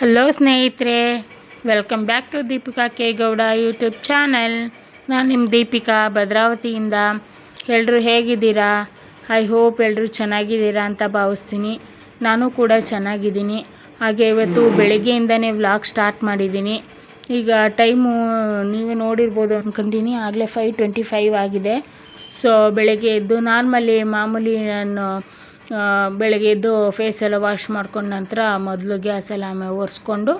Hello ಸ್ನೇಹಿತರೆ. Welcome back to Deepika K Gowda YouTube channel ನಾನು ನಿಮ್ಮ ದೀಪಿಕಾ ಭದ್ರಾವತಿಯಿಂದ. ಎಲ್ಲರೂ ಹೇಗಿದ್ದೀರಾ? ಐ ಹೋಪ್ ಎಲ್ಲರೂ ಚೆನ್ನಾಗಿದ್ದೀರಾ ಅಂತ ಭಾವಿಸ್ತೀನಿ. ನಾನು ಕೂಡ ಚೆನ್ನಾಗಿದ್ದೀನಿ. ಹಾಗೆ ಇವತ್ತು ಬೆಳಗ್ಗೆಯಿಂದನೇ ವ್ಲಾಗ್ ಸ್ಟಾರ್ಟ್ ಮಾಡಿದ್ದೀನಿ. ಈಗ ಟೈಮು ನೀವು ನೋಡಿರ್ಬೋದು ಅಂದ್ಕೊಂತೀನಿ ಆಗಲೇ ಫೈವ್ ಟ್ವೆಂಟಿ ಫೈವ್ ಆಗಿದೆ. ಸೊ ಬೆಳಗ್ಗೆ ಎದ್ದು ನಾರ್ಮಲಿ ಮಾಮೂಲಿ ನಾನು ಬೆಳಗ್ಗೆ ಎದ್ದು ಫೇಸ್ ಎಲ್ಲ ವಾಶ್ ಮಾಡ್ಕೊಂಡ ನಂತರ ಮೊದಲು ಗ್ಯಾಸ್ ಎಲ್ಲ ಆಮೇಲೆ ಒರೆಸ್ಕೊಂಡು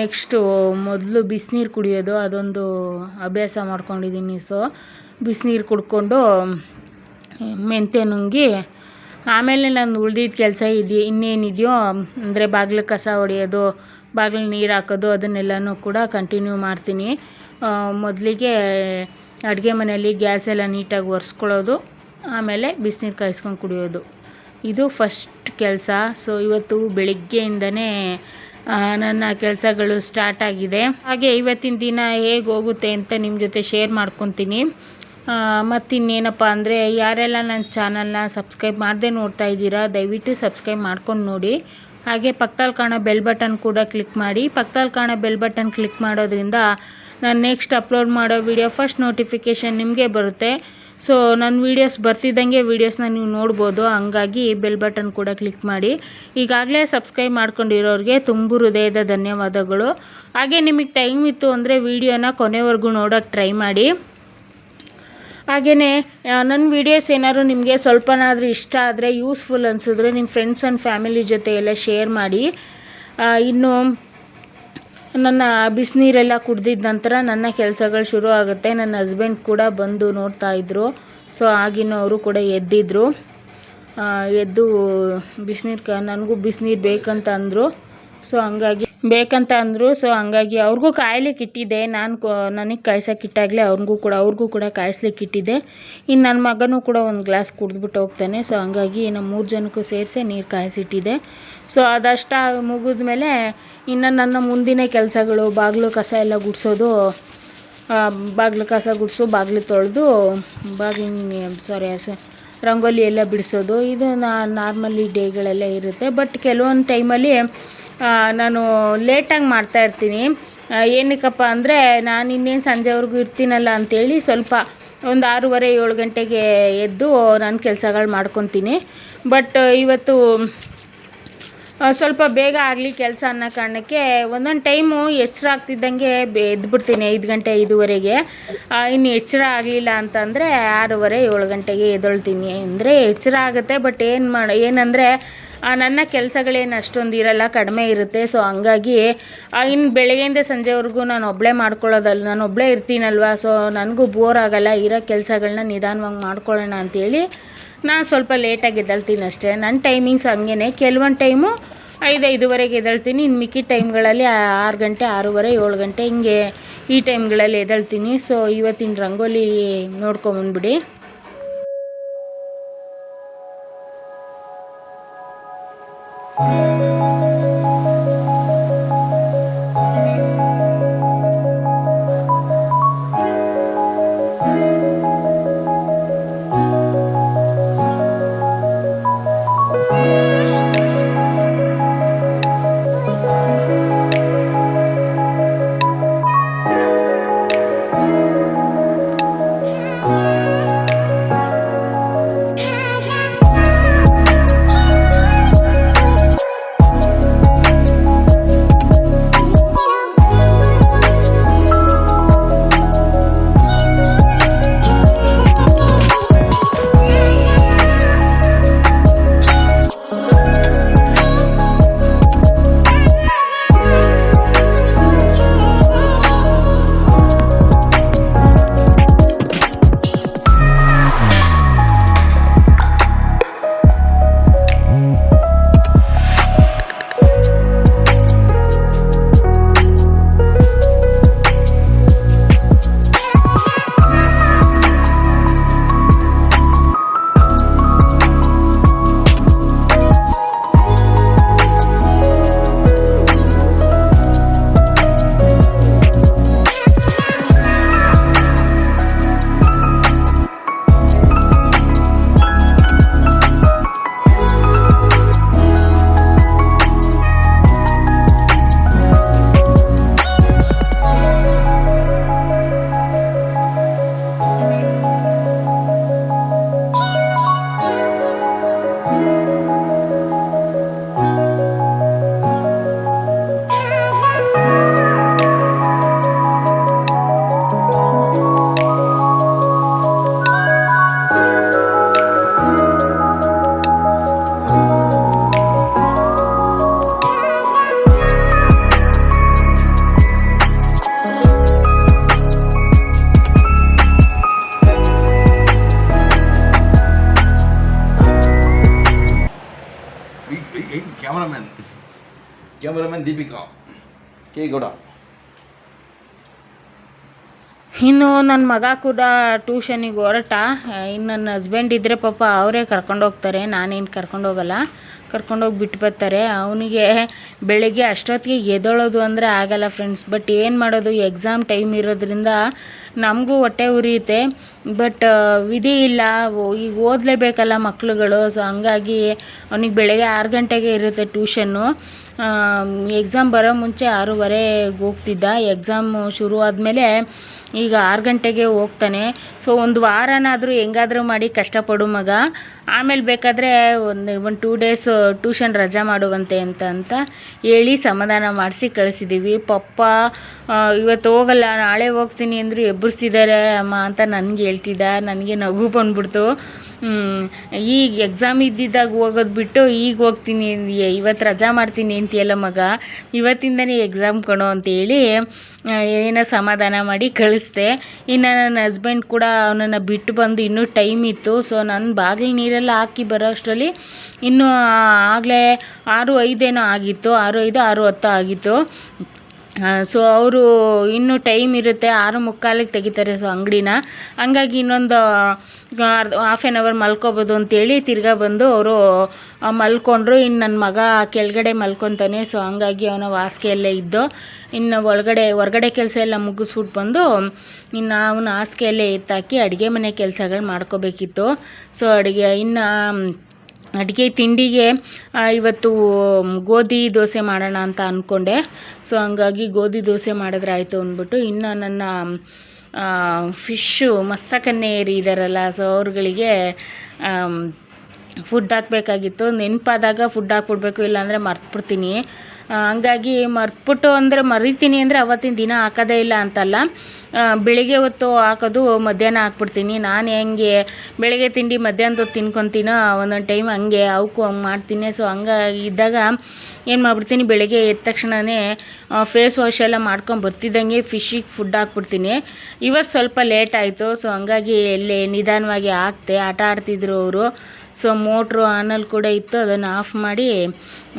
ನೆಕ್ಸ್ಟು ಮೊದಲು ಬಿಸಿನೀರು ಕುಡಿಯೋದು ಅದೊಂದು ಅಭ್ಯಾಸ ಮಾಡ್ಕೊಂಡಿದ್ದೀನಿ ಸೊ ಬಿಸಿನೀರು ಕುಡ್ಕೊಂಡು, ಮೆಂತ್ಯ ನುಂಗಿ, ಆಮೇಲೆ ನಾನು ಉಳ್ದಿದ್ದ ಕೆಲಸ ಇದೆಯಾ, ಇನ್ನೇನಿದೆಯೋ, ಅಂದರೆ ಬಾಗಿಲು ಕಸ ಹೊಡೆಯೋದು, ಬಾಗಿಲು ನೀರು ಹಾಕೋದು ಅದನ್ನೆಲ್ಲನೂ ಕೂಡ ಕಂಟಿನ್ಯೂ ಮಾಡ್ತೀನಿ. ಮೊದಲಿಗೆ ಅಡುಗೆ ಮನೆಯಲ್ಲಿ ಗ್ಯಾಸ್ ಎಲ್ಲ ನೀಟಾಗಿ ಒರೆಸ್ಕೊಳ್ಳೋದು, ಆಮೇಲೆ ಬಿಸಿನೀರು ಕಾಯಿಸ್ಕೊಂಡು ಕುಡಿಯೋದು. ಇದು ಫಸ್ಟ್ ಕೆಲಸ. ಸೊ ಇವತ್ತು ಬೆಳಿಗ್ಗೆಯಿಂದನೇ ನನ್ನ ಕೆಲಸಗಳು ಸ್ಟಾರ್ಟ್ ಆಗಿದೆ. ಹಾಗೆ ಇವತ್ತಿನ ದಿನ ಹೇಗೆ ಹೋಗುತ್ತೆ ಅಂತ ನಿಮ್ಮ ಜೊತೆ ಶೇರ್ ಮಾಡ್ಕೊತೀನಿ. ಮತ್ತಿನ್ನೇನಪ್ಪ ಅಂದರೆ, ಯಾರೆಲ್ಲ ನನ್ನ ಚಾನಲ್ನ ಸಬ್ಸ್ಕ್ರೈಬ್ ಮಾಡದೆ ನೋಡ್ತಾ ಇದ್ದೀರಾ, ದಯವಿಟ್ಟು ಸಬ್ಸ್ಕ್ರೈಬ್ ಮಾಡ್ಕೊಂಡು ನೋಡಿ. ಹಾಗೆ ಪಕ್ಕದಲ್ಲಿ ಕಾಣೋ ಬೆಲ್ ಬಟನ್ ಕೂಡ ಕ್ಲಿಕ್ ಮಾಡಿ. ಪಕ್ಕದಲ್ಲಿ ಕಾಣೋ ಬೆಲ್ ಬಟನ್ ಕ್ಲಿಕ್ ಮಾಡೋದ್ರಿಂದ, ನಾನು ನೆಕ್ಸ್ಟ್ ಅಪ್ಲೋಡ್ ಮಾಡೋ ವಿಡಿಯೋ ಫಸ್ಟ್ ನೋಟಿಫಿಕೇಷನ್ ನಿಮಗೆ ಬರುತ್ತೆ. ಸೊ ನನ್ನ ವೀಡಿಯೋಸ್ ಬರ್ತಿದ್ದಂಗೆ ವೀಡಿಯೋಸ್ನ ನೀವು ನೋಡ್ಬೋದು. ಹಂಗಾಗಿ ಬೆಲ್ ಬಟನ್ ಕೂಡ ಕ್ಲಿಕ್ ಮಾಡಿ. ಈಗಾಗಲೇ ಸಬ್ಸ್ಕ್ರೈಬ್ ಮಾಡ್ಕೊಂಡಿರೋರಿಗೆ ತುಂಬ ಹೃದಯದ ಧನ್ಯವಾದಗಳು. ಹಾಗೆ ನಿಮಗೆ ಟೈಮ್ ಇತ್ತು ಅಂದರೆ ವೀಡಿಯೋನ ಕೊನೆವರೆಗೂ ನೋಡೋಕ್ಕೆ ಟ್ರೈ ಮಾಡಿ. ಹಾಗೆಯೇ ನನ್ನ ವೀಡಿಯೋಸ್ ಏನಾದ್ರು ನಿಮಗೆ ಸ್ವಲ್ಪನಾದರೂ ಇಷ್ಟ ಆದರೆ ಯೂಸ್ಫುಲ್ ಅನಿಸಿದ್ರೆ ನಿಮ್ಮ ಫ್ರೆಂಡ್ಸ್ ಆ್ಯಂಡ್ ಫ್ಯಾಮಿಲಿ ಜೊತೆ ಎಲ್ಲ ಶೇರ್ ಮಾಡಿ. ಇನ್ನು ನನ್ನ ಬಿಸಿನೀರೆಲ್ಲ ಕುಡ್ದಿದ್ದ ನಂತರ ನನ್ನ ಕೆಲಸಗಳು ಶುರು ಆಗುತ್ತೆ. ನನ್ನ ಹಸ್ಬೆಂಡ್ ಕೂಡ ಬಂದು ನೋಡ್ತಾ ಇದ್ದರು ಸೊ ಆಗಿನ ಅವರು ಕೂಡ ಎದ್ದಿದ್ರು. ಎದ್ದು ಬಿಸಿನೀರು ಕ, ನನಗೂ ಬಿಸಿನೀರು ಬೇಕಂತ ಅಂದರು. ಸೊ ಹಂಗಾಗಿ, ಬೇಕಂತ ಅಂದರು. ಸೊ ಹಂಗಾಗಿ ಅವ್ರಿಗೂ ಕಾಯ್ಲಿಕ್ಕೆ ಇಟ್ಟಿದ್ದೆ. ನಾನು ನನಗೆ ಕಾಯ್ಸೋಕೆ ಇಟ್ಟಾಗಲೇ ಅವ್ರಿಗೂ ಕೂಡ ಅವ್ರಿಗೂ ಕೂಡ ಕಾಯಿಸ್ಲಿಕ್ಕೆ ಇಟ್ಟಿದ್ದೆ. ಇನ್ನು ನನ್ನ ಮಗನೂ ಕೂಡ ಒಂದು ಗ್ಲಾಸ್ ಕುಡಿದ್ಬಿಟ್ಟು ಹೋಗ್ತಾನೆ. ಸೊ ಹಂಗಾಗಿ ನಮ್ಮ ಮೂರು ಜನಕ್ಕೂ ಸೇರಿಸಿ ನೀರು ಕಾಯಿಸಿಟ್ಟಿದ್ದೆ. ಸೊ ಅದಷ್ಟ ಮುಗಿದ ಮೇಲೆ ಇನ್ನು ನನ್ನ ಮುಂದಿನ ಕೆಲಸಗಳು, ಬಾಗಿಲು ಕಸ ಎಲ್ಲ ಗುಡಿಸೋದು ಬಾಗಿಲು ಕಸ ಗುಡಿಸು, ಬಾಗಿಲು ತೊಳೆದು ಬಾಗಿಲು ಸಾರಿ ಸ, ರಂಗೋಲಿ ಎಲ್ಲ ಬಿಡಿಸೋದು. ಇದು ನಾ ನಾರ್ಮಲಿ ಡೇಗಳೆಲ್ಲ ಇರುತ್ತೆ. ಬಟ್ ಕೆಲವೊಂದು ಟೈಮಲ್ಲಿ ನಾನು ಲೇಟಾಗಿ ಮಾಡ್ತಾಯಿರ್ತೀನಿ ಏನಕ್ಕಪ್ಪ ಅಂದರೆ, ನಾನು ಇನ್ನೇನು ಸಂಜೆವರೆಗೂ ಇರ್ತೀನಲ್ಲ ಅಂಥೇಳಿ ಸ್ವಲ್ಪ ಒಂದು ಆರೂವರೆ, ಏಳು ಗಂಟೆಗೆ ಎದ್ದು ನಾನು ಕೆಲಸಗಳು ಮಾಡ್ಕೊತೀನಿ. ಬಟ್ ಇವತ್ತು ಸ್ವಲ್ಪ ಬೇಗ ಆಗಲಿ ಕೆಲಸ ಅನ್ನೋ ಕಾರಣಕ್ಕೆ ಒಂದೊಂದು ಟೈಮು ಎಚ್ಚರ ಆಗ್ತಿದ್ದಂಗೆ ಎದ್ಬಿಡ್ತೀನಿ ಐದು ಗಂಟೆ ಐದುವರೆಗೆ. ಇನ್ನು ಎಚ್ಚರ ಆಗಲಿಲ್ಲ ಅಂತಂದರೆ ಆರೂವರೆ, ಏಳು ಗಂಟೆಗೆ ಎದೊಳ್ತೀನಿ ಅಂದರೆ ಎಚ್ಚರ ಆಗುತ್ತೆ ಬಟ್ ಏನು ಮಾಡಿ ಏನಂದರೆ ನನ್ನ ಕೆಲಸಗಳೇನು ಅಷ್ಟೊಂದು ಇರಲ್ಲ, ಕಡಿಮೆ ಇರುತ್ತೆ. ಸೊ ಹಂಗಾಗಿ ಇನ್ನು ಬೆಳಗ್ಗೆಯಿಂದ ಸಂಜೆವರೆಗೂ ನಾನು ಒಬ್ಬಳೇ ಮಾಡ್ಕೊಳ್ಳೋದಲ್ಲ ನಾನು ಒಬ್ಬಳೇ ಇರ್ತೀನಲ್ವ? ಸೊ ನನಗೂ ಬೋರ್ ಆಗಲ್ಲ, ಇರೋ ಕೆಲಸಗಳನ್ನ ನಿಧಾನವಾಗಿ ಮಾಡ್ಕೊಳ್ಳೋಣ ಅಂತೇಳಿ ನಾನು ಸ್ವಲ್ಪ ಲೇಟಾಗಿ ಎದ್ದಳ್ತೀನಿ ಅಷ್ಟೇ. ನನ್ನ ಟೈಮಿಂಗ್ಸ್ ಹಂಗೇ ಕೆಲವೊಂದು ಟೈಮು ಐದು, ಐದುವರೆಗೆ ಎದ್ದೇಳ್ತೀನಿ. ಇನ್ನು ಮಿಕ್ಕಿ ಟೈಮ್ಗಳಲ್ಲಿ ಆರು ಗಂಟೆ, ಆರೂವರೆ, ಏಳು ಗಂಟೆ ಹಿಂಗೆ ಈ ಟೈಮ್ಗಳಲ್ಲಿ ಎದ್ದೇಳ್ತೀನಿ. ಸೊ ಇವತ್ತಿನ ರಂಗೋಲಿ ನೋಡ್ಕೊಂಬಂದ್ಬಿಡಿ Música ಇನ್ನು ನನ್ನ ಮಗ ಕೂಡ ಟ್ಯೂಷನಿಗೆ ಹೊರಟ. ಇನ್ನು ನನ್ನ ಹಸ್ಬೆಂಡ್ ಇದ್ದರೆ ಪಾಪ ಅವರೇ ಕರ್ಕೊಂಡೋಗ್ತಾರೆ ನಾನೇನು ಕರ್ಕೊಂಡೋಗಲ್ಲ ಕರ್ಕೊಂಡೋಗಿ ಬಿಟ್ಟು ಬರ್ತಾರೆ. ಅವನಿಗೆ ಬೆಳಗ್ಗೆ ಅಷ್ಟೊತ್ತಿಗೆ ಎದ್ದೇಳೋದು ಅಂದರೆ ಆಗಲ್ಲ ಫ್ರೆಂಡ್ಸ್ ಬಟ್ ಏನು ಮಾಡೋದು ಎಕ್ಸಾಮ್ ಟೈಮ್ ಇರೋದ್ರಿಂದ ನಮಗೂ ಹೊಟ್ಟೆ ಉರಿಯುತ್ತೆ. ಬಟ್ ವಿಧಿ ಇಲ್ಲ. ಈಗ ಓದಲೇಬೇಕಲ್ಲ ಮಕ್ಳುಗಳು. ಸೊ ಹಂಗಾಗಿ ಅವನಿಗೆ ಬೆಳಗ್ಗೆ ಆರು ಗಂಟೆಗೆ ಇರುತ್ತೆ ಟ್ಯೂಷನ್ನು ಎಕ್ಸಾಮ್ ಬರೋ ಮುಂಚೆ ಆರೂವರೆಗೆ ಹೋಗ್ತಿದ್ದ. ಎಕ್ಸಾಮು ಶುರು ಆದಮೇಲೆ ಈಗ ಆರು ಗಂಟೆಗೆ ಹೋಗ್ತಾನೆ. ಸೊ ಒಂದು ವಾರನಾದರೂ ಹೆಂಗಾದರೂ ಮಾಡಿ ಕಷ್ಟಪಡು ಮಗ. ಆಮೇಲೆ ಬೇಕಾದರೆ ಒಂದು ಒಂದು ಟೂ ಡೇಸ್ ಟ್ಯೂಷನ್ ರಜಾ ಮಾಡುವಂತೆ ಅಂತ ಅಂತ ಹೇಳಿ ಸಮಾಧಾನ ಮಾಡಿಸಿ ಕಳಿಸಿದ್ದೀವಿ ಪಪ್ಪ ಇವತ್ತು ಹೋಗಲ್ಲ, ನಾಳೆ ಹೋಗ್ತೀನಿ ಅಂದರು ಎಬ್ಬರಿಸ್ತಿದ್ದಾರೆ ಅಮ್ಮ ಅಂತ ನನಗೆ ಹೇಳ್ತಿದ್ದ. ನನಗೆ ನಗು ಬಂದ್ಬಿಡ್ತು. ಈಗ ಎಕ್ಸಾಮ್ ಇದ್ದಿದ್ದಾಗ ಹೋಗೋದು ಬಿಟ್ಟು ಈಗ ಹೋಗ್ತೀನಿ ಇವತ್ತು ರಜಾ ಮಾಡ್ತೀನಿ ಅಂತೀಯಲ್ಲ ಮಗ, ಇವತ್ತಿಂದನೇ ಎಕ್ಸಾಮ್ ಕಣೋ ಅಂತೇಳಿ ಏನೋ ಸಮಾಧಾನ ಮಾಡಿ ಕಳಿಸ್ದೆ. ಇನ್ನು ನನ್ನ ಹಸ್ಬೆಂಡ್ ಕೂಡ ಅವನನ್ನು ಬಿಟ್ಟು ಬಂದು ಇನ್ನೂ ಟೈಮ್ ಇತ್ತು ಸೊ ನನ್ನ ಬಾಗಿಲು ನೀರೆಲ್ಲ ಹಾಕಿ ಬರೋ ಅಷ್ಟರಲ್ಲಿ ಇನ್ನೂ ಆಗಲೇ ಆರು ಐದೇನೋ ಆಗಿತ್ತು, ಆರು ಐದು, ಆರು ಹತ್ತು ಆಗಿತ್ತು. ಸೊ ಅವರು ಇನ್ನೂ ಟೈಮ್ ಇರುತ್ತೆ, ಆರು ಮುಕ್ಕಾಲಿಗೆ ತೆಗಿತಾರೆ ಸೊ ಅಂಗಡಿನ. ಹಂಗಾಗಿ ಇನ್ನೊಂದು ಹಾಫ್ ಆ್ಯನ್ ಅವರ್ ಮಲ್ಕೋಬೋದು ಅಂತೇಳಿ ತಿರ್ಗಾ ಬಂದು ಅವರು ಮಲ್ಕೊಂಡ್ರು. ಇನ್ನು ನನ್ನ ಮಗ ಕೆಳಗಡೆ ಮಲ್ಕೊತಾನೆ ಸೊ ಹಂಗಾಗಿ ಅವನ ಹಾಸಿಗೆಯಲ್ಲೇ ಇದ್ದು, ಇನ್ನು ಒಳಗಡೆ, ಹೊರಗಡೆ ಕೆಲಸ ಎಲ್ಲ ಮುಗಿಸ್ಬಿಟ್ಟು ಬಂದು, ಇನ್ನು ಅವನ ಹಾಸಿಗೆಯಲ್ಲೇ ಎತ್ತಾಕಿ ಅಡುಗೆ ಮನೆ ಕೆಲಸಗಳು ಮಾಡ್ಕೋಬೇಕಿತ್ತು. ಸೊ ಅಡುಗೆ, ಇನ್ನು ಅಡುಗೆ ತಿಂಡಿಗೆ ಇವತ್ತು ಗೋಧಿ ದೋಸೆ ಮಾಡೋಣ ಅಂತ ಅಂದ್ಕೊಂಡೆ ಸೊ, ಹಂಗಾಗಿ ಗೋಧಿ ದೋಸೆ ಮಾಡಿದ್ರೆ ಆಯಿತು ಅಂದ್ಬಿಟ್ಟು ಇನ್ನು ನನ್ನ ಫಿಶ್ಶು ಮಸ್ತಕನ್ನೇರಿ ಇದ್ದಾರಲ್ಲ ಸೊ, ಅವ್ರುಗಳಿಗೆ ಫುಡ್ ಹಾಕಬೇಕಾಗಿತ್ತು. ನೆನಪಾದಾಗ ಫುಡ್ ಹಾಕ್ಬಿಡ್ಬೇಕು, ಇಲ್ಲಾಂದರೆ ಮರ್ತ್ಬಿಡ್ತೀನಿ. ಹಂಗಾಗಿ ಮರ್ತ್ಬಿಟ್ಟು ಅಂದರೆ ಮರಿತೀನಿ ಅಂದರೆ ಅವತ್ತಿನ ದಿನ ಹಾಕೋದೇ ಇಲ್ಲ ಅಂತಲ್ಲ. ಬೆಳಿಗ್ಗೆ ಹೊತ್ತು ಹಾಕೋದು ಮಧ್ಯಾಹ್ನ ಹಾಕ್ಬಿಡ್ತೀನಿ. ನಾನು ಹೆಂಗೆ ಬೆಳಗ್ಗೆ ತಿಂಡಿ ಮಧ್ಯಾಹ್ನದ ಹೊತ್ತು ತಿನ್ಕೊತೀನೋ ಒಂದೊಂದು ಟೈಮ್ ಹಂಗೆ ಅವಕ್ಕೂ ಹಂಗೆ ಮಾಡ್ತೀನಿ. ಸೊ ಹಂಗಾಗಿ ಇದ್ದಾಗ ಏನು ಮಾಡ್ಬಿಡ್ತೀನಿ, ಬೆಳಗ್ಗೆ ಎದ್ದ ತಕ್ಷಣವೇ ಫೇಸ್ ವಾಶ್ ಎಲ್ಲ ಮಾಡ್ಕೊಂಡು ಬರ್ತಿದ್ದಂಗೆ ಫಿಶ್ಶಿಗೆ ಫುಡ್ ಹಾಕ್ಬಿಡ್ತೀನಿ. ಇವತ್ತು ಸ್ವಲ್ಪ ಲೇಟ್ ಆಯಿತು. ಸೊ ಹಂಗಾಗಿ ಎಲ್ಲೇ ನಿಧಾನವಾಗಿ ಹಾಕ್ತೆ. ಆಟ ಆಡ್ತಿದ್ರು ಅವರು. ಸೊ ಮೋಟ್ರು ಆನಲ್ಲಿ ಕೂಡ ಇತ್ತು. ಅದನ್ನು ಆಫ್ ಮಾಡಿ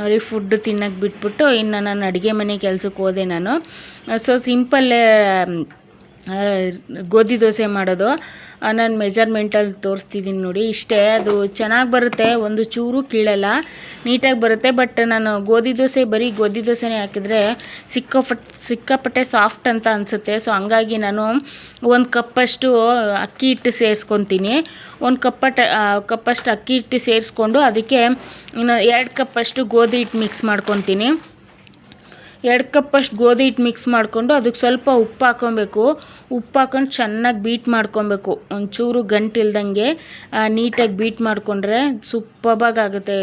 ಅವ್ರಿಗೆ ಫುಡ್ ತಿನ್ನಕ್ಕೆ ಬಿಟ್ಬಿಟ್ಟು ಇನ್ನು ನಾನು ಅಡುಗೆ ಮನೆ ಕೆಲಸಕ್ಕೆ ಹೋದೆ ನಾನು. ಸೊ ಸಿಂಪಲ್ಲೇ ಗೋಧಿ ದೋಸೆ ಮಾಡೋದು. ನಾನು ಮೆಜರ್ಮೆಂಟಲ್ಲಿ ತೋರಿಸ್ತಿದ್ದೀನಿ ನೋಡಿ. ಇಷ್ಟೇ, ಅದು ಚೆನ್ನಾಗಿ ಬರುತ್ತೆ, ಒಂದು ಚೂರು ಕೀಳಲ್ಲ, ನೀಟಾಗಿ ಬರುತ್ತೆ ಬಟ್ ನಾನು ಗೋಧಿ ದೋಸೆ ಬರೀ ಗೋಧಿ ದೋಸೆನೇ ಹಾಕಿದರೆ ಸಿಕ್ಕಾಪಟ್, ಸಿಕ್ಕಾಪಟ್ಟೆ ಸಾಫ್ಟ್ ಅಂತ ಅನಿಸುತ್ತೆ. ಸೊ ಹಂಗಾಗಿ ನಾನು ಒಂದು ಕಪ್ಪಷ್ಟು ಅಕ್ಕಿ ಹಿಟ್ಟು ಸೇರಿಸ್ಕೊತೀನಿ. ಒಂದು ಕಪ್ಪಟ ಕಪ್ಪಷ್ಟು ಅಕ್ಕಿ ಹಿಟ್ಟು ಸೇರಿಸ್ಕೊಂಡು ಅದಕ್ಕೆ ಇನ್ನು ಎರಡು ಕಪ್ಪಷ್ಟು ಗೋಧಿ ಹಿಟ್ಟು ಮಿಕ್ಸ್ ಮಾಡ್ಕೊತೀನಿ. ಎರಡು ಕಪ್ಪಷ್ಟು ಗೋಧಿ ಹಿಟ್ಟು ಮಿಕ್ಸ್ ಮಾಡಿಕೊಂಡು ಅದಕ್ಕೆ ಸ್ವಲ್ಪ ಉಪ್ಪು ಹಾಕ್ಕೊಬೇಕು ಉಪ್ಪು ಹಾಕೊಂಡು ಚೆನ್ನಾಗಿ ಬೀಟ್ ಮಾಡ್ಕೊಬೇಕು. ಒಂಚೂರು ಗಂಟಿಲ್ದಂಗೆ ನೀಟಾಗಿ ಬೀಟ್ ಮಾಡಿಕೊಂಡ್ರೆ ಸೂಪರ್ಬಾಗಿ ಆಗುತ್ತೆ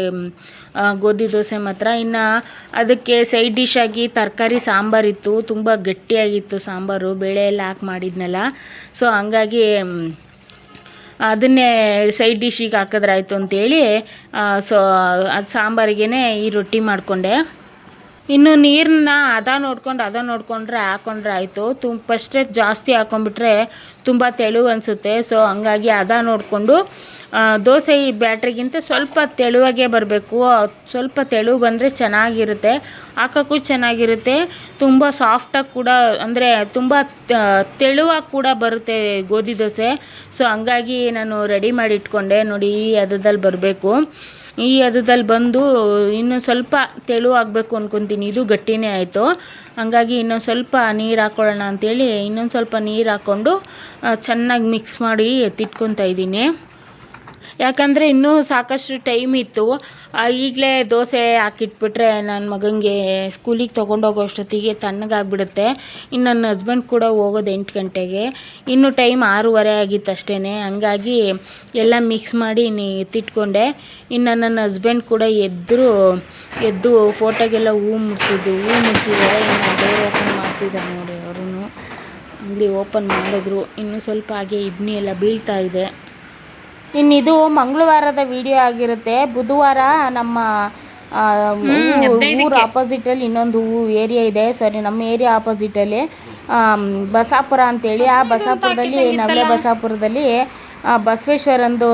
ಗೋಧಿ ದೋಸೆ ಮಾತ್ರ. ಇನ್ನು ಅದಕ್ಕೆ ಸೈಡ್ ಡಿಶ್ ಆಗಿ ತರಕಾರಿ ಸಾಂಬಾರಿತ್ತು ತುಂಬ ಗಟ್ಟಿಯಾಗಿತ್ತು ಸಾಂಬಾರು. ಬೇಳೆ ಎಲ್ಲ ಹಾಕಿ ಮಾಡಿದ್ನಲ್ಲ. ಸೊ ಹಂಗಾಗಿ ಅದನ್ನೇ ಸೈಡ್ ಡಿಶ್ಶಿಗೆ ಹಾಕಿದ್ರಾಯ್ತು ಅಂತೇಳಿ ಸೊ ಅದು ಸಾಂಬಾರಿಗೆ ಈ ರೊಟ್ಟಿ ಮಾಡಿಕೊಂಡೆ. ಇನ್ನು ನೀರನ್ನ ಅದ ನೋಡ್ಕೊಂಡು ಅದ ನೋಡ್ಕೊಂಡ್ರೆ ಹಾಕೊಂಡ್ರೆ ಆಯಿತು. ತುಂಬ ಫಸ್ಟೇ ಜಾಸ್ತಿ ಹಾಕೊಂಡ್ಬಿಟ್ರೆ ತುಂಬ ತೆಳು ಅನಿಸುತ್ತೆ. ಸೊ ಹಂಗಾಗಿ ಅದ ನೋಡಿಕೊಂಡು ದೋಸೆ ಈ ಬ್ಯಾಟ್ರಿಗಿಂತ ಸ್ವಲ್ಪ ತೆಳುವಾಗೇ ಬರಬೇಕು. ಸ್ವಲ್ಪ ತೆಳು ಬಂದರೆ ಚೆನ್ನಾಗಿರುತ್ತೆ. ಹಾಕೋಕ್ಕೂ ಚೆನ್ನಾಗಿರುತ್ತೆ. ತುಂಬ ಸಾಫ್ಟಾಗಿ ಕೂಡ, ಅಂದರೆ ತುಂಬ ತೆಳುವಾಗಿ ಕೂಡ ಬರುತ್ತೆ ಗೋಧಿ ದೋಸೆ. ಸೊ ಹಂಗಾಗಿ ನಾನು ರೆಡಿ ಮಾಡಿ ಇಟ್ಕೊಂಡೆ. ನೋಡಿ ಈ ಹದದಲ್ಲಿ ಬರಬೇಕು. ಈ ಅದದಲ್ಲಿ ಬಂದು ಇನ್ನೂ ಸ್ವಲ್ಪ ತೆಳು ಆಗಬೇಕು ಅನ್ಕೊತೀನಿ. ಇದು ಗಟ್ಟಿನೇ ಆಯಿತು. ಹಂಗಾಗಿ ಇನ್ನೊಂದು ಸ್ವಲ್ಪ ನೀರು ಹಾಕ್ಕೊಳ್ಳೋಣ ಅಂಥೇಳಿ ಇನ್ನೊಂದು ಸ್ವಲ್ಪ ನೀರು ಹಾಕ್ಕೊಂಡು ಚೆನ್ನಾಗಿ ಮಿಕ್ಸ್ ಮಾಡಿ ಎತ್ತಿಟ್ಕೊತಾ ಇದ್ದೀನಿ. ಯಾಕಂದರೆ ಇನ್ನೂ ಸಾಕಷ್ಟು ಟೈಮ್ ಇತ್ತು. ಈಗಲೇ ದೋಸೆ ಹಾಕಿಟ್ಬಿಟ್ರೆ ನನ್ನ ಮಗನಿಗೆ ಸ್ಕೂಲಿಗೆ ತೊಗೊಂಡೋಗೋ ಅಷ್ಟೊತ್ತಿಗೆ ತಣ್ಣಗಾಗ್ಬಿಡುತ್ತೆ. ಇನ್ನು ನನ್ನ ಹಸ್ಬೆಂಡ್ ಕೂಡ ಹೋಗೋದು ಎಂಟು ಗಂಟೆಗೆ. ಇನ್ನು ಟೈಮ್ ಆರೂವರೆ ಆಗಿತ್ತು ಅಷ್ಟೇ ಹಂಗಾಗಿ ಎಲ್ಲ ಮಿಕ್ಸ್ ಮಾಡಿ ನೀ ಎತ್ತಿಟ್ಕೊಂಡೆ. ಇನ್ನು ನನ್ನ ಹಸ್ಬೆಂಡ್ ಕೂಡ ಎದ್ದರು ಎದ್ದು ಫೋಟೋಗೆಲ್ಲ ಹೂ ಮುಟ್ಟಿದ್ದು ಹೂ ಮುಟ್ಟಿದ್ದಾರೆ ಇನ್ನು ಡೋರ್ ಓಪನ್ ಮಾಡ್ತಿದ್ದಾರೆ ನೋಡಿ ಅವರು ಅಂಗಡಿ ಓಪನ್ ಮಾಡಿದ್ರು. ಇನ್ನೂ ಸ್ವಲ್ಪ ಹಾಗೆ ಇಬ್ಬನಿ ಎಲ್ಲ ಬೀಳ್ತಾ ಇದೆ. ಇನ್ನಿದು ಮಂಗಳವಾರದ ವಿಡಿಯೋ ಆಗಿರುತ್ತೆ. ಬುಧವಾರ ನಮ್ಮ ಊರು ಆಪೋಸಿಟಲ್ಲಿ ಇನ್ನೊಂದು ಏರಿಯಾ ಇದೆ. ಸರಿ ನಮ್ಮ ಏರಿಯಾ ಆಪೋಸಿಟಲ್ಲಿ ಬಸಾಪುರ ಅಂತೇಳಿ. ಆ ಬಸಾಪುರದಲ್ಲಿ ನವಲೆ ಬಸಾಪುರದಲ್ಲಿ ಬಸವೇಶ್ವರಂದು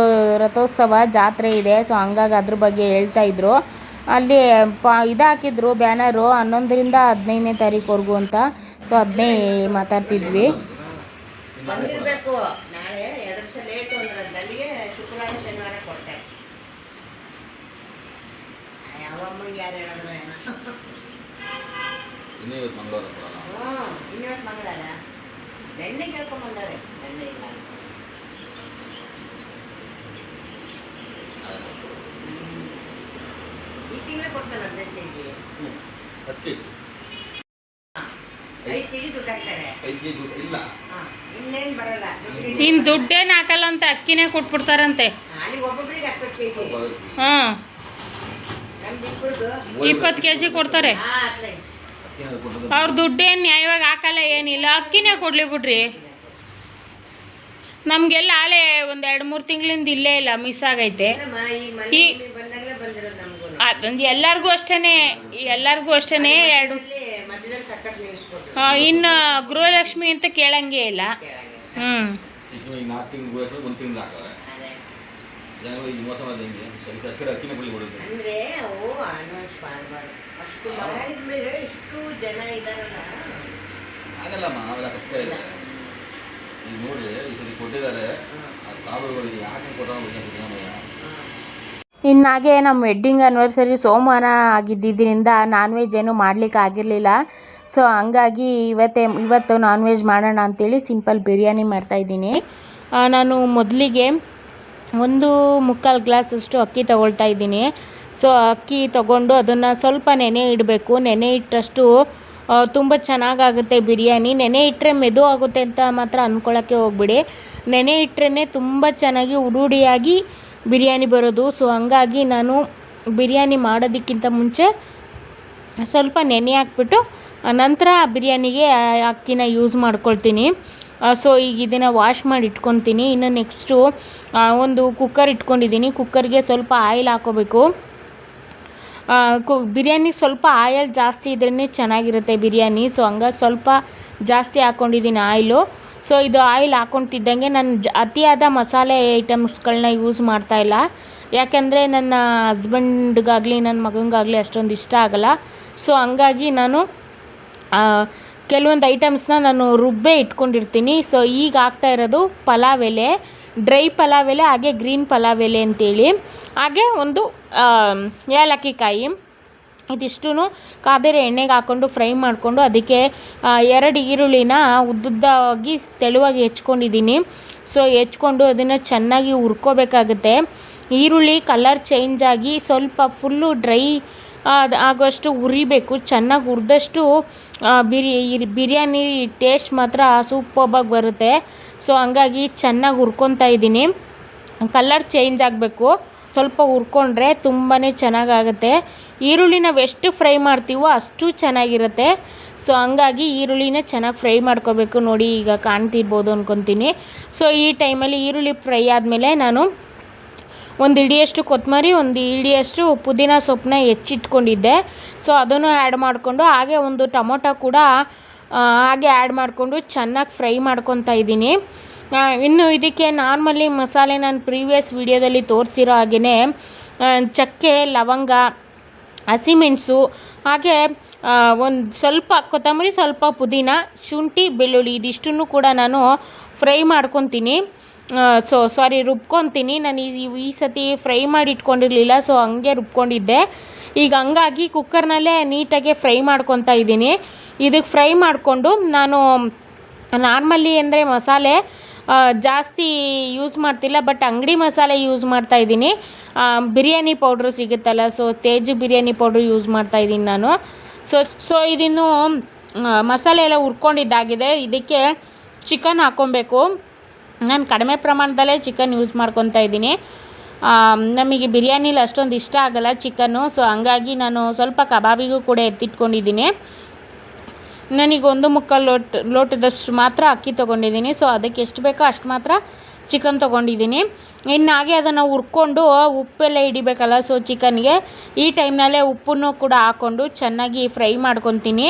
ರಥೋತ್ಸವ ಜಾತ್ರೆ ಇದೆ. ಸೊ ಹಂಗಾಗಿ ಅದ್ರ ಬಗ್ಗೆ ಹೇಳ್ತಾ ಇದ್ರು. ಅಲ್ಲಿ ಪ ಇದಾಕಿದ್ರು ಹಾಕಿದ್ರು ಬ್ಯಾನರು ಹನ್ನೊಂದರಿಂದ ಹದಿನೈದನೇ ತಾರೀಕುವರೆಗೂ ಅಂತ. ಸೊ ಅದನ್ನೇ ಮಾತಾಡ್ತಿದ್ವಿ ಬಂದಿರಬೇಕು ನಾಳೆ ಎರಡು ದಿವಸ ಲೇಟು ಅಂದ್ರೆ ಅಲ್ಲಿಗೆ ಶುಕ್ರವಾರ ಶನಿವಾರ ಕೊಟ್ಟೆ ಯಾವ ಅಮ್ಮಂಗೆ ಯಾರು ಹೇಳಿದ್ರು ಏನೋ ಇನ್ನೂ ಇವತ್ತು ಮಂಗಳವಾರ ಕೊಡಲ್ಲ ಹ್ಞೂ ಇನ್ನೊಟ್ಟು ಮಂಗಳವಾರ. ಬೆಣ್ಣೆ ಕೇಳ್ಕೊಂಬಂದವ್ರೆ ಬೆಣ್ಣೆ ಇಲ್ಲ. ಈ ತಿಂಗಳೇ ಕೊಡ್ತಾನೆ ಹದಿನೈದು ಕೆ ಜಿ ಹತ್ತು ಕೆ ಜಿ ಐದು ಕೆ ಜಿ ದುಡ್ಡು ಹಾಕ್ತಾರೆ. ಐದು ಕೆ ಜಿ ಇಲ್ಲ. ಹಾಂ ಇನ್ನೇನು ಬರಲ್ಲ. ದುಡ್ಡು ಇನ್ನು ದುಡ್ಡೇನು ಹಾಕಲ್ಲ ಅಂತ ಅಕ್ಕಿನೇ ಕೊಟ್ಬಿಡ್ತಾರಂತೆ. ಹ್ಮ್ ಒಬ್ಬೊಬ್ರಿಗೆ ಹತ್ತು ಕೆ ಜಿ ಹಾಂ ಇಪ್ಪತ್ತು ಕೆ ಜಿ ಕೊಡ್ತಾರೆ. ಹಾಂ ಅವ್ರ ದುಡ್ಡೇನು ನ್ಯಾಯವಾಗಿ ಹಾಕಲ್ಲ ಏನಿಲ್ಲ ಅಕ್ಕಿನೇ ಕೊಡ್ಲಿ ಬಿಡ್ರಿ. ನಮಗೆಲ್ಲ ಆಲೆ ಒಂದು ಎರಡು ಮೂರು ತಿಂಗಳಿಂದ ಇಲ್ಲೇ ಇಲ್ಲ ಮಿಸ್ ಆಗೈತೆ. ಈ ಮನೆ ಈ- ಬಂದಿರೋದು ನಮಗೂ ಅದೊಂದು ಎಲ್ಲರಿಗೂ ಅಷ್ಟೇ ಎಲ್ಲರಿಗೂ ಅಷ್ಟೇ ಎರಡು ಇನ್ನು ಗೃಹಲಕ್ಷ್ಮಿ ಅಂತ ಕೇಳಂಗೆ ಇಲ್ಲ. ಹ್ಞೂ ಜನ ಇದಾರಲ್ಲ. ಆಗಲ್ಲಮ್ಮ ಅವೆಲ್ಲ ಕಷ್ಟ ಇದೆ. ಈಗ ನೋಡಿ ಈ ಸರಿ ಕೊಟ್ಟಿದ್ದಾರೆ. ಯಾಕೆ ಇನ್ನಾಗೆ ನಮ್ಮ ವೆಡ್ಡಿಂಗ್ ಆ್ಯನಿವರ್ಸರಿ ಸೋಮವಾರ ಆಗಿದ್ದರಿಂದ ನಾನ್ ವೆಜ್ ಏನು ಮಾಡಲಿಕ್ಕೆ ಆಗಿರಲಿಲ್ಲ. ಸೊ ಹಂಗಾಗಿ ಇವತ್ತೇ ಇವತ್ತು ನಾನ್ ವೆಜ್ ಮಾಡೋಣ ಅಂತೇಳಿ ಸಿಂಪಲ್ ಬಿರಿಯಾನಿ ಮಾಡ್ತಾಯಿದ್ದೀನಿ ನಾನು ಮೊದಲಿಗೆ ಒಂದು ಮುಕ್ಕಾಲು ಗ್ಲಾಸಷ್ಟು ಅಕ್ಕಿ ತಗೊಳ್ತಾ ಇದ್ದೀನಿ. ಸೊ ಅಕ್ಕಿ ತಗೊಂಡು ಅದನ್ನು ಸ್ವಲ್ಪ ನೆನೆ ಇಡಬೇಕು. ನೆನೆ ಇಟ್ಟಷ್ಟು ತುಂಬ ಚೆನ್ನಾಗಾಗುತ್ತೆ ಬಿರಿಯಾನಿ. ನೆನೆ ಇಟ್ಟರೆ ಮೆದು ಆಗುತ್ತೆ ಅಂತ ಮಾತ್ರ ಅಂದ್ಕೊಳ್ಳೋಕ್ಕೆ ಹೋಗ್ಬಿಡಿ. ನೆನೆ ಇಟ್ಟರೆ ತುಂಬ ಚೆನ್ನಾಗಿ ಉಡುಡಿಯಾಗಿ ಬಿರಿಯಾನಿ ಬರೋದು. ಸೊ ಹಂಗಾಗಿ ನಾನು ಬಿರಿಯಾನಿ ಮಾಡೋದಕ್ಕಿಂತ ಮುಂಚೆ ಸ್ವಲ್ಪ ನೆನೆ ಹಾಕ್ಬಿಟ್ಟು, ನಂತರ ಬಿರಿಯಾನಿಗೆ ಅಕ್ಕಿನ ಯೂಸ್ ಮಾಡ್ಕೊಳ್ತೀನಿ. ಸೊ ಈಗ ಇದನ್ನು ವಾಶ್ ಮಾಡಿ ಇಟ್ಕೊತೀನಿ. ಇನ್ನು ನೆಕ್ಸ್ಟು ಒಂದು ಕುಕ್ಕರ್ ಇಟ್ಕೊಂಡಿದ್ದೀನಿ. ಕುಕ್ಕರ್ಗೆ ಸ್ವಲ್ಪ ಆಯಿಲ್ ಹಾಕೋಬೇಕು. ಕು, ಬಿರಿಯಾನಿ ಸ್ವಲ್ಪ ಆಯಲ್ ಜಾಸ್ತಿ ಇದ್ರೇ ಚೆನ್ನಾಗಿರುತ್ತೆ ಬಿರಿಯಾನಿ. ಸೊ ಹಂಗಾಗಿ ಸ್ವಲ್ಪ ಜಾಸ್ತಿ ಹಾಕ್ಕೊಂಡಿದ್ದೀನಿ ಆಯಿಲು. ಸೊ ಇದು ಆಯಿಲ್ ಹಾಕ್ಕೊಂತಿದ್ದಂಗೆ ನಾನು ಜ, ಅತಿಯಾದ ಮಸಾಲೆ ಐಟಮ್ಸ್ಗಳನ್ನ ಯೂಸ್ ಮಾಡ್ತಾಯಿಲ್ಲ ಯಾಕೆಂದರೆ ನನ್ನ ಹಸ್ಬೆಂಡ್ಗಾಗಲಿ ನನ್ನ ಮಗನಿಗಾಗಲಿ ಅಷ್ಟೊಂದು ಇಷ್ಟ ಆಗಲ್ಲ. ಸೊ ಹಂಗಾಗಿ ನಾನು ಕೆಲವೊಂದು ಐಟಮ್ಸ್ನ ನಾನು ರುಬ್ಬೇ ಇಟ್ಕೊಂಡಿರ್ತೀನಿ. ಸೊ ಈಗ ಆಗ್ತಾ ಇರೋದು ಪಲಾವ್ ಎಲೆ. ಡ್ರೈ ಪಲಾವ್ ಎಲೆ ಹಾಗೆ ಗ್ರೀನ್ ಪಲಾವ್ ಎಲೆ ಅಂತೇಳಿ. ಹಾಗೆ ಒಂದು ಏಲಕ್ಕಿ ಕಾಯಿ ಇದಿಷ್ಟು ಕಾದಿರೋ ಎಣ್ಣೆಗೆ ಹಾಕ್ಕೊಂಡು ಫ್ರೈ ಮಾಡಿಕೊಂಡು ಅದಕ್ಕೆ ಎರಡು ಈರುಳ್ಳಿನ ಉದ್ದುದ್ದಾಗಿ ತೆಳುವಾಗಿ ಹೆಚ್ಕೊಂಡಿದ್ದೀನಿ. ಸೊ, ಹೆಚ್ಕೊಂಡು ಅದನ್ನು ಚೆನ್ನಾಗಿ ಹುರ್ಕೋಬೇಕಾಗುತ್ತೆ. ಈರುಳ್ಳಿ ಕಲರ್ ಚೇಂಜ್ ಆಗಿ ಸ್ವಲ್ಪ ಫುಲ್ಲು ಡ್ರೈ ಅದು ಆಗೋಷ್ಟು ಉರಿಬೇಕು ಚೆನ್ನಾಗಿ ಹುರಿದಷ್ಟು ಬಿರಿ ಬಿರಿಯಾನಿ ಟೇಸ್ಟ್ ಮಾತ್ರ ಸೂಪರ್ಬಾಗಿ ಬರುತ್ತೆ. ಸೊ ಹಂಗಾಗಿ ಚೆನ್ನಾಗಿ ಹುರ್ಕೊತಾ ಇದ್ದೀನಿ. ಕಲ್ಲರ್ ಚೇಂಜ್ ಆಗಬೇಕು. ಸ್ವಲ್ಪ ಹುರ್ಕೊಂಡ್ರೆ ತುಂಬಾ ಚೆನ್ನಾಗಾಗುತ್ತೆ. ಈರುಳ್ಳಿ ನಾವು ಎಷ್ಟು ಫ್ರೈ ಮಾಡ್ತೀವೋ ಅಷ್ಟು ಚೆನ್ನಾಗಿರುತ್ತೆ. ಸೊ ಹಂಗಾಗಿ ಈರುಳ್ಳಿನ ಚೆನ್ನಾಗಿ ಫ್ರೈ ಮಾಡ್ಕೋಬೇಕು ನೋಡಿ, ಈಗ ಕಾಣ್ತಿರ್ಬೋದು ಅಂದ್ಕೊತೀನಿ ಸೊ ಈ ಟೈಮಲ್ಲಿ ಈರುಳ್ಳಿ ಫ್ರೈ ಆದಮೇಲೆ ನಾನು ಒಂದು ಇಡಿಯಷ್ಟು ಕೊತ್ತಂಬರಿ ಒಂದು ಇಡಿಯಷ್ಟು ಪುದೀನ ಸೊಪ್ಪನ್ನ ಹೆಚ್ಚಿಟ್ಕೊಂಡಿದ್ದೆ. ಸೊ ಅದನ್ನು ಆ್ಯಡ್ ಮಾಡಿಕೊಂಡು ಹಾಗೆ ಒಂದು ಟೊಮೊಟೊ ಕೂಡ ಹಾಗೆ ಆ್ಯಡ್ ಮಾಡಿಕೊಂಡು ಚೆನ್ನಾಗಿ ಫ್ರೈ ಮಾಡ್ಕೊತಾ ಇದ್ದೀನಿ. ಇನ್ನು ಇದಕ್ಕೆ ನಾರ್ಮಲಿ ಮಸಾಲೆ ನಾನು ಪ್ರೀವಿಯಸ್ ವಿಡಿಯೋದಲ್ಲಿ ತೋರಿಸಿರೋ ಹಾಗೆಯೇ ಚಕ್ಕೆ, ಲವಂಗ ಹಸಿಮೆಣಸು ಹಾಗೆ ಒಂದು ಸ್ವಲ್ಪ ಕೊತ್ತಂಬರಿ, ಸ್ವಲ್ಪ ಪುದೀನ, ಶುಂಠಿ, ಬೆಳ್ಳುಳ್ಳಿ ಇದಿಷ್ಟನ್ನು ಕೂಡ ನಾನು ಫ್ರೈ ಮಾಡ್ಕೊತೀನಿ. ಸೊ ಸಾರಿ ರುಬ್ಕೊತೀನಿ. ನಾನು ಈ ಈ ಸತಿ ಫ್ರೈ ಮಾಡಿ ಇಟ್ಕೊಂಡಿರಲಿಲ್ಲ ಸೊ ಹಂಗೆ ರುಬ್ಕೊಂಡಿದ್ದೆ. ಈಗ ಹಂಗಾಗಿ ಕುಕ್ಕರ್ನಲ್ಲೇ ನೀಟಾಗಿ ಫ್ರೈ ಮಾಡ್ಕೊತಾ ಇದ್ದೀನಿ. ಇದಕ್ಕೆ ಫ್ರೈ ಮಾಡಿಕೊಂಡು ನಾನು ನಾರ್ಮಲಿ ಅಂದರೆ ಮಸಾಲೆ ಜಾಸ್ತಿ ಯೂಸ್ ಮಾಡ್ತಿಲ್ಲ, ಬಟ್ ಅಂಗಡಿ ಮಸಾಲೆ ಯೂಸ್ ಮಾಡ್ತಾ ಇದ್ದೀನಿ. ಬಿರಿಯಾನಿ ಪೌಡ್ರು ಸಿಗುತ್ತಲ್ಲ, so Teju biryani powder use ಮಾಡ್ತಾ ಇದ್ದೀನಿ ನಾನು. ಸೊ ಸೊ ಇದಿನ್ನು ಮಸಾಲೆ ಎಲ್ಲ ಹುರ್ಕೊಂಡಿದ್ದಾಗಿದೆ. ಇದಕ್ಕೆ ಚಿಕನ್ ಹಾಕ್ಕೊಬೇಕು ನಾನು ಕಡಿಮೆ ಪ್ರಮಾಣದಲ್ಲೇ ಚಿಕನ್ ಯೂಸ್ ಮಾಡ್ಕೊತಾ ಇದ್ದೀನಿ. ನಮಗೆ ಬಿರಿಯಾನಿಲಿ ಅಷ್ಟೊಂದು ಇಷ್ಟ ಆಗಲ್ಲ ಚಿಕನ್ನು, ಸೊ ಹಂಗಾಗಿ ನಾನು ಸ್ವಲ್ಪ ಕಬಾಬಿಗೂ ಕೂಡ ಎತ್ತಿಟ್ಕೊಂಡಿದ್ದೀನಿ. ನನಗೆ ಒಂದು ಮುಕ್ಕಾಲು ಲೋಟ, ಲೋಟದಷ್ಟು ಮಾತ್ರ ಅಕ್ಕಿ ತೊಗೊಂಡಿದ್ದೀನಿ. ಸೊ ಅದಕ್ಕೆ ಎಷ್ಟು ಬೇಕೋ ಅಷ್ಟು ಮಾತ್ರ ಚಿಕನ್ ತೊಗೊಂಡಿದ್ದೀನಿ. ಇನ್ನು ಹಾಗೆ ಅದನ್ನು ಹುರ್ಕೊಂಡು ಉಪ್ಪೆಲ್ಲ ಹಿಡಿಬೇಕಲ್ಲ ಸೊ ಚಿಕನ್ಗೆ ಈ ಟೈಮ್ನಲ್ಲೇ ಉಪ್ಪನ್ನು ಕೂಡ ಹಾಕ್ಕೊಂಡು ಚೆನ್ನಾಗಿ ಫ್ರೈ ಮಾಡ್ಕೊತೀನಿ.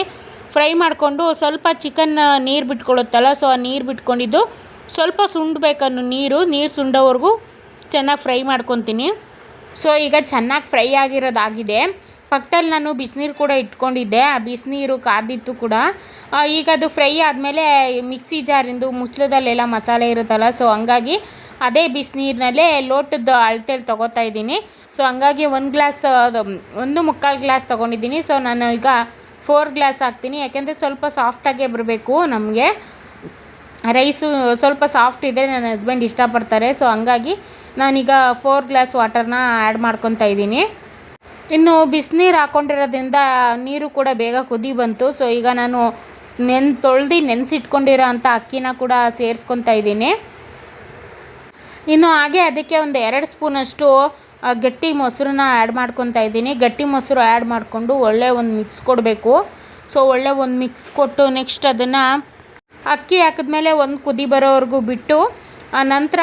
ಫ್ರೈ ಮಾಡಿಕೊಂಡು ಸ್ವಲ್ಪ ಚಿಕನ್ ನೀರು ಬಿಟ್ಕೊಳ್ಳುತ್ತಲ್ಲ ಸೊ ಆ ನೀರು ಬಿಟ್ಕೊಂಡಿದ್ದು ಸ್ವಲ್ಪ ಸುಂಡಬೇಕನ್ನು ನೀರು ನೀರು ಸುಂಡೋವರೆಗೂ ಚೆನ್ನಾಗಿ ಫ್ರೈ ಮಾಡ್ಕೊತೀನಿ. ಸೊ ಈಗ ಚೆನ್ನಾಗಿ ಫ್ರೈ ಆಗಿರೋದಾಗಿದೆ. ಪಕ್ಕದಲ್ಲಿ ನಾನು ಬಿಸಿನೀರು ಕೂಡ ಇಟ್ಕೊಂಡಿದ್ದೆ. ಆ ಬಿಸಿನೀರು ಕಾದಿತ್ತು ಕೂಡ. ಈಗ ಅದು ಫ್ರೈ ಆದಮೇಲೆ ಮಿಕ್ಸಿ ಜಾರಿಂದು ಮುಚ್ಚಳದಲ್ಲೆಲ್ಲ ಮಸಾಲೆ ಇರುತ್ತಲ್ಲ, ಸೊ ಹಂಗಾಗಿ ಅದೇ ಬಿಸಿನೀರಿನಲ್ಲೇ ಲೋಟದ ಅಳತೆಯಲ್ಲಿ ತೊಗೋತಾ ಇದ್ದೀನಿ. ಸೊ ಹಂಗಾಗಿ ಒಂದು ಗ್ಲಾಸ್ ಒಂದು ಮುಕ್ಕಾಲು ಗ್ಲಾಸ್ ತೊಗೊಂಡಿದ್ದೀನಿ. ಸೊ ನಾನು ಈಗ ಫೋರ್ ಗ್ಲಾಸ್ ಹಾಕ್ತೀನಿ. ಯಾಕೆಂದರೆ ಸ್ವಲ್ಪ ಸಾಫ್ಟಾಗೆ ಬರಬೇಕು ನಮಗೆ. ರೈಸು ಸ್ವಲ್ಪ ಸಾಫ್ಟ್ ಇದ್ದರೆ ನನ್ನ ಹಸ್ಬೆಂಡ್ ಇಷ್ಟಪಡ್ತಾರೆ. ಸೊ ಹಂಗಾಗಿ ನಾನೀಗ ಫೋರ್ ಗ್ಲಾಸ್ ವಾಟರ್ನ ಆ್ಯಡ್ ಮಾಡ್ಕೊತಾ ಇದ್ದೀನಿ. ಇನ್ನು ಬಿಸಿನೀರು ಹಾಕ್ಕೊಂಡಿರೋದ್ರಿಂದ ನೀರು ಕೂಡ ಬೇಗ ಕುದಿ ಬಂತು. ಸೊ ಈಗ ನಾನು ನೆನ್ ತೊಳ್ದು ನೆನೆಸಿಟ್ಕೊಂಡಿರೋ ಅಂಥ ಅಕ್ಕಿನ ಕೂಡ ಸೇರಿಸ್ಕೊತಾ ಇದ್ದೀನಿ. ಇನ್ನು ಹಾಗೆ ಅದಕ್ಕೆ ಒಂದು ಎರಡು ಸ್ಪೂನಷ್ಟು ಗಟ್ಟಿ ಮೊಸರನ್ನ ಆ್ಯಡ್ ಮಾಡ್ಕೊತಾ ಇದ್ದೀನಿ. ಗಟ್ಟಿ ಮೊಸರು ಆ್ಯಡ್ ಮಾಡಿಕೊಂಡು ಒಳ್ಳೆ ಒಂದು ಮಿಕ್ಸ್ ಕೊಡಬೇಕು. ಸೊ ಒಳ್ಳೆ ಒಂದು ಮಿಕ್ಸ್ ಕೊಟ್ಟು ನೆಕ್ಸ್ಟ್ ಅದನ್ನು ಅಕ್ಕಿ ಹಾಕಿದ್ಮೇಲೆ ಒಂದು ಕುದಿ ಬರೋವರೆಗೂ ಬಿಟ್ಟು, ಆ, ನಂತರ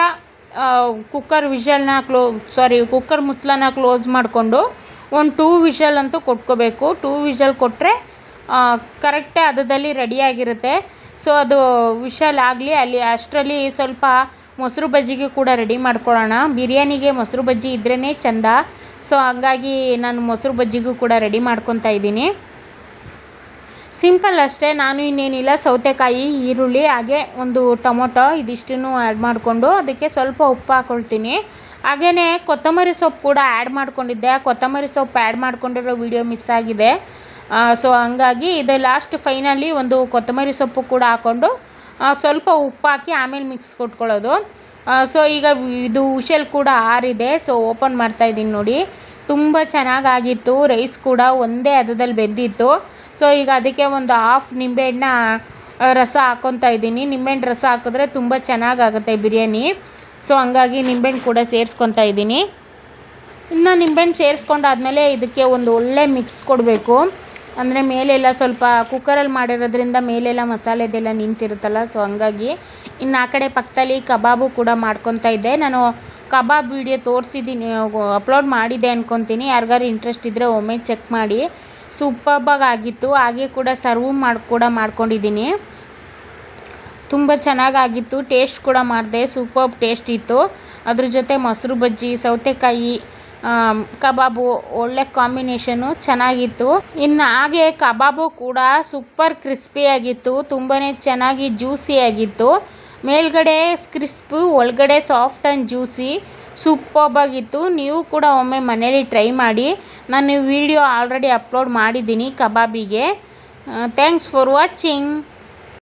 ಕುಕ್ಕರ್ ವಿಷಲ್ನ ಕ್ಲೋ ಸಾರಿ ಕುಕ್ಕರ್ ಮುತ್ತಲನ್ನ ಕ್ಲೋಸ್ ಮಾಡಿಕೊಂಡು ಒಂದು ಟೂ ವಿಷಲ್ ಅಂತೂ ಕೊಟ್ಕೋಬೇಕು. ಟೂ ವಿಷಲ್ ಕೊಟ್ಟರೆ ಕರೆಕ್ಟೇ ಅದರಲ್ಲಿ ರೆಡಿಯಾಗಿರುತ್ತೆ ಸೊ ಅದು ವಿಷಲ್ ಆಗಲಿ, ಅಲ್ಲಿ ಅಷ್ಟರಲ್ಲಿ ಸ್ವಲ್ಪ ಮೊಸರು ಬಜ್ಜಿಗೆ ಕೂಡ ರೆಡಿ ಮಾಡ್ಕೊಳ್ಳೋಣ. ಬಿರಿಯಾನಿಗೆ ಮೊಸರು ಬಜ್ಜಿ ಇದ್ರೇ ಚೆಂದ. ಸೊ ಹಾಗಾಗಿ ನಾನು ಮೊಸರು ಬಜ್ಜಿಗೂ ಕೂಡ ರೆಡಿ ಮಾಡ್ಕೊತಾ ಇದ್ದೀನಿ. ಸಿಂಪಲ್ ಅಷ್ಟೇ, ನಾನು ಇನ್ನೇನಿಲ್ಲ. ಸೌತೆಕಾಯಿ, ಈರುಳ್ಳಿ, ಹಾಗೆ ಒಂದು ಟೊಮೊಟೊ, ಇದಿಷ್ಟನ್ನು ಆ್ಯಡ್ ಮಾಡಿಕೊಂಡು, ಅದಕ್ಕೆ ಸ್ವಲ್ಪ ಉಪ್ಪು ಹಾಕ್ಕೊಳ್ತೀನಿ ಹಾಗೆಯೇ ಕೊತ್ತಂಬರಿ ಸೊಪ್ಪು ಕೂಡ ಆ್ಯಡ್ ಮಾಡ್ಕೊಂಡಿದ್ದೆ. ಕೊತ್ತಂಬರಿ ಸೊಪ್ಪು ಆ್ಯಡ್ ಮಾಡ್ಕೊಂಡಿರೋ ವಿಡಿಯೋ ಮಿಸ್ ಆಗಿದೆ. ಸೊ ಹಂಗಾಗಿ ಇದು ಲಾಸ್ಟ್ ಫೈನಲಿ ಒಂದು ಕೊತ್ತಂಬರಿ ಸೊಪ್ಪು ಕೂಡ ಹಾಕ್ಕೊಂಡು ಸ್ವಲ್ಪ ಉಪ್ಪು ಹಾಕಿ ಆಮೇಲೆ ಮಿಕ್ಸ್ ಕೊಟ್ಕೊಳ್ಳೋದು. ಸೊ ಈಗ ಇದು ಉಶಲ್ ಕೂಡ ಆರಿದೆ. ಸೊ ಓಪನ್ ಮಾಡ್ತಾ ಇದ್ದೀನಿ ನೋಡಿ. ತುಂಬ ಚೆನ್ನಾಗಾಗಿತ್ತು. ರೈಸ್ ಕೂಡ ಒಂದೇ ಹದದಲ್ಲಿ ಬೆಂದಿತ್ತು. ಸೊ ಈಗ ಅದಕ್ಕೆ ಒಂದು ಹಾಫ್ ನಿಂಬೆಹಣ್ಣ ರಸ ಹಾಕ್ಕೊತಾ ಇದ್ದೀನಿ. ನಿಂಬೆಹಣ್ಣು ರಸ ಹಾಕಿದ್ರೆ ತುಂಬ ಚೆನ್ನಾಗಾಗುತ್ತೆ ಬಿರಿಯಾನಿ. ಸೊ ಹಂಗಾಗಿ ನಿಂಬೆಹಣ್ಣು ಕೂಡ ಸೇರಿಸ್ಕೊತಾ ಇದ್ದೀನಿ. ಇನ್ನು ನಿಂಬೆಹಣ್ಣು ಸೇರಿಸ್ಕೊಂಡಾದ್ಮೇಲೆ ಇದಕ್ಕೆ ಒಂದು ಒಳ್ಳೆ ಮಿಕ್ಸ್ ಕೊಡಬೇಕು. ಅಂದರೆ ಮೇಲೆಲ್ಲ ಸ್ವಲ್ಪ ಕುಕ್ಕರಲ್ಲಿ ಮಾಡಿರೋದ್ರಿಂದ ಮೇಲೆಲ್ಲ ಮಸಾಲೆದೆಲ್ಲ ನಿಂತಿರುತ್ತಲ್ಲ ಸೊ ಹಂಗಾಗಿ ಇನ್ನು ಆ ಕಡೆ ಪಕ್ಕದಲ್ಲಿ ಕಬಾಬು ಕೂಡ ಮಾಡ್ಕೊತಾ ಇದ್ದೆ. ನಾನು ಕಬಾಬ್ ವಿಡಿಯೋ ತೋರಿಸಿದ್ದೀನಿ ಅಪ್ಲೋಡ್ ಮಾಡಿದ್ದೆ ಅನ್ಕೊತೀನಿ. ಯಾರಿಗಾರು ಇಂಟ್ರೆಸ್ಟ್ ಇದ್ದರೆ ಒಮ್ಮೆ ಚೆಕ್ ಮಾಡಿ. ಸೂಪರ್ಬಾಗಿ ಆಗಿತ್ತು. ಹಾಗೆ ಕೂಡ ಸರ್ವ್ ಮಾಡಿ, ಕೂಡ ಮಾಡ್ಕೊಂಡಿದ್ದೀನಿ. ತುಂಬ ಚೆನ್ನಾಗಾಗಿತ್ತು ಟೇಸ್ಟ್ ಕೂಡ ಮಾಡಿದೆ ಸೂಪರ್ ಟೇಸ್ಟ್ ಇತ್ತು. ಅದ್ರ ಜೊತೆ ಮೊಸರು ಬಜ್ಜಿ, ಸೌತೆಕಾಯಿ ಕಬಾಬು, ಒಳ್ಳೆ ಕಾಂಬಿನೇಷನು ಚೆನ್ನಾಗಿತ್ತು. ಇನ್ನು ಹಾಗೆ ಕಬಾಬು ಕೂಡ ಸೂಪರ್ ಕ್ರಿಸ್ಪಿಯಾಗಿತ್ತು ತುಂಬಾ ಚೆನ್ನಾಗಿ ಜ್ಯೂಸಿಯಾಗಿತ್ತು ಮೇಲ್ಗಡೆ ಕ್ರಿಸ್ಪು ಒಳಗಡೆ ಸಾಫ್ಟ್ ಆ್ಯಂಡ್ ಜ್ಯೂಸಿ ಸೂಪರ್ಬಾಗಿತ್ತು ನೀವು ಕೂಡ ಒಮ್ಮೆ ಮನೇಲಿ ಟ್ರೈ ಮಾಡಿ. ನಾನು ವಿಡಿಯೋ ಆಲ್ರೆಡಿ ಅಪ್ಲೋಡ್ ಮಾಡಿದ್ದೀನಿ ಕಬಾಬಿಗೆ. Thanks for watching